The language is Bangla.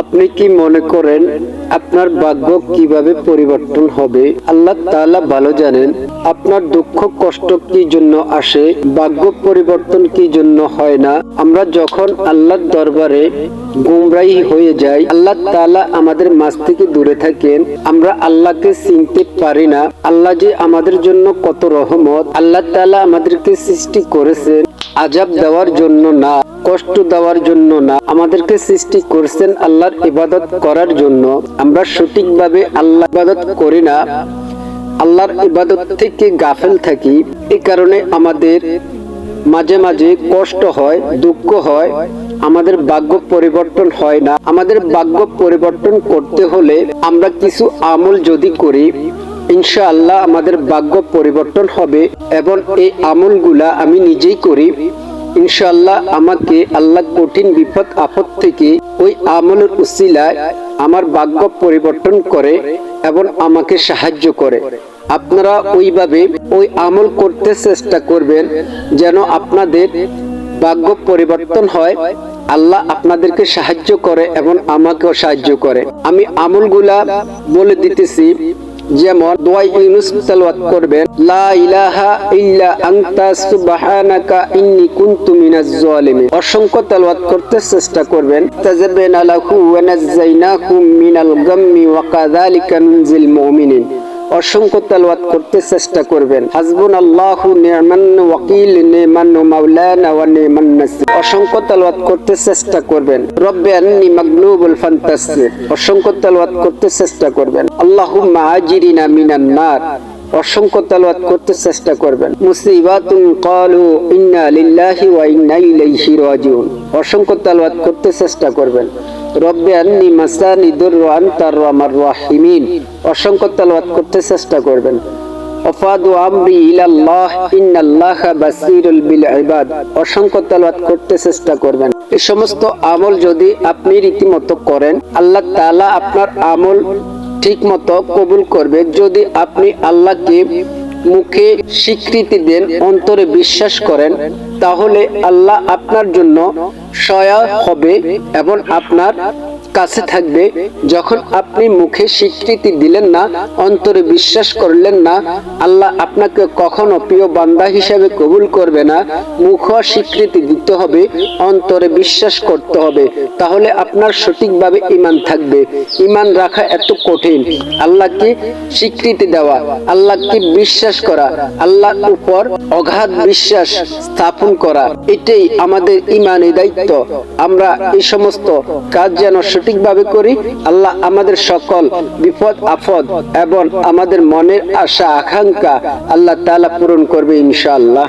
আপনি কি মনে করেন আপনার ভাগ্য কীভাবে পরিবর্তন হবে? আল্লাহ তাআলা ভালো জানেন আপনার দুঃখ কষ্ট কি জন্য আসে, ভাগ্য পরিবর্তন কি জন্য হয় না? আমরা যখন আল্লাহর দরবারে গুমরাই হয়ে যাই, আল্লাহ তাআলা আমাদের মাঝ থেকে দূরে থাকেন। আমরা আল্লাহকে চিনতে পারি না। আল্লাহ যে আমাদের জন্য কত রহমত, আল্লাহ তাআলা আমাদেরকে সৃষ্টি করেছেন। আজাব দেওয়ার জন্য না, কষ্ট দেওয়ার জন্য না। আমাদেরকে সৃষ্টি করছেন আল্লাহর ইবাদত করার জন্য। আমরা সঠিকভাবে আল্লাহ ইবাদত করি না। আল্লাহর ইবাদত থেকে গাফেল থাকি। এ কারণে আমাদের মাঝে মাঝে কষ্ট হয়, দুঃখ হয়। আমাদের ভাগ্য পরিবর্তন হয় না। আমাদের ভাগ্য পরিবর্তন করতে হলে আমরা কিছু আমল যদি করি ইনশাআল্লাহ আমাদের ভাগ্য পরিবর্তন হবে এবং এই আমলগুলা আমি নিজেই করি। ইনশাআল্লাহ আমাকে আল্লাহ কঠিন বিপদ, আপদ থেকে ওই আমলের উসিলায় আমার ভাগ্য পরিবর্তন করে এবং আমাকে সাহায্য করে। আপনারা ওইভাবে ওই আমল করতে চেষ্টা করবেন যেন আপনাদের ভাগ্য পরিবর্তন হয়। আল্লাহ আপনাদেরকে সাহায্য করে এবং আমাকেও সাহায্য করে। আমি আমলগুলা বলে দিতেছি। যেমন দোয়াই ইউনুস তেলাওয়াত করবেন, লা ইলাহা ইল্লা আনতা সুবহানাকা ইন্নী কুনতু মিনাজ জালিমিন। অসংখ্য তেলাওয়াত করতে চেষ্টা করবেন। তাজাবেন লাহু ওয়া নাজাইনাকুম মিনাল গাম্মি ওয়া কাযালিকা নুনজিল মুমিনিন। অসংখ্য তেলাওয়াত করতে চেষ্টা করবেন। হাসবুন আল্লাহু নি'মান ওয়াকিল নি'মান মাওলানা ওয়া নি'মান নাসির। অসংখ্য তেলাওয়াত করতে চেষ্টা করবেন। রব্বে আন্নি মাগলুবুল ফান্তাসির। অসংখ্য তেলাওয়াত করতে চেষ্টা করবেন। আল্লাহুম্মা আজিরিনা মিনান নার। অসংখ্য তেলাওয়াত করতে চেষ্টা করবেন। মুসিবাতুন ক্বালু ইন্না লিল্লাহি ওয়া ইন্না ইলাইহি রাজিউন। অসংখ্য তেলাওয়াত করতে চেষ্টা করবেন। অসংখ্য করতে চেষ্টা করবেন। সমস্ত আমল যদি আপনি রীতিমতো করেন, আল্লাহ আপনার আমল ঠিক মতো কবুল করবে। যদি আপনি আল্লাহকে মুখে স্বীকৃতি দেন, অন্তরে বিশ্বাস করেন, তাহলে আল্লাহ আপনার জন্য সহায়ক হবে এবং আপনার কাছে থাকবে। যখন আপনি মুখে স্বীকৃতি দিলেন না, অন্তরে বিশ্বাস করলেন না, আল্লাহ আপনাকে কখনো প্রিয় বান্দা হিসাবে কবুল করবে না। মুখ স্বীকৃতি দিতে হবে, অন্তরে বিশ্বাস করতে হবে। তাহলে আপনার সঠিকভাবে ইমান থাকবে। ইমান রাখা এত কঠিন। আল্লাহকে স্বীকৃতি দেওয়া, আল্লাহকে বিশ্বাস করা, আল্লাহর উপর অগাধ বিশ্বাস স্থাপন করা, এটাই আমাদের ইমানের দায়িত্ব। আমরা এই সমস্ত কাজ যেন সঠিকভাবে করি, আল্লাহ আমাদের সকল বিপদ, আপদ এবং আমাদের মনের আশা, আকাঙ্ক্ষা আল্লাহ তালা পূরণ করবে ইনশাআল্লাহ।